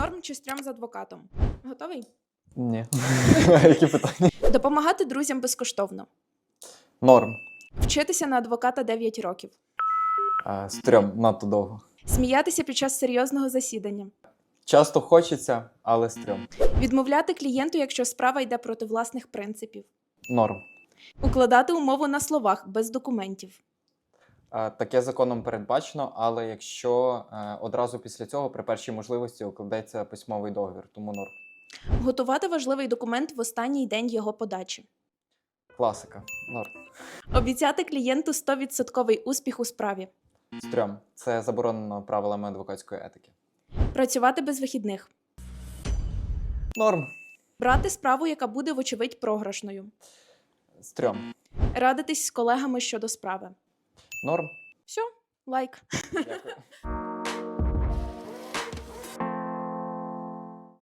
Норм чи стрьом з адвокатом? Готовий? Ні. Які питання? Допомагати друзям безкоштовно. Норм. Вчитися на адвоката 9 років. Е, Стрьом надто довго. Сміятися під час серйозного засідання. Часто хочеться, але стрьом. Відмовляти клієнту, якщо справа йде проти власних принципів. Норм. Укладати умову на словах без документів. Таке законом передбачено, але якщо е, одразу після цього при першій можливості укладеться письмовий договір, тому норм. Готувати важливий документ в останній день його подачі. Класика. Норм. Обіцяти клієнту 100% успіх у справі. Стрьом. Це заборонено правилами адвокатської етики. Працювати без вихідних. Норм. Брати справу, яка буде, вочевидь, програшною. Стрьом. Радитись з колегами щодо справи. Норм. Все, лайк. Дякую.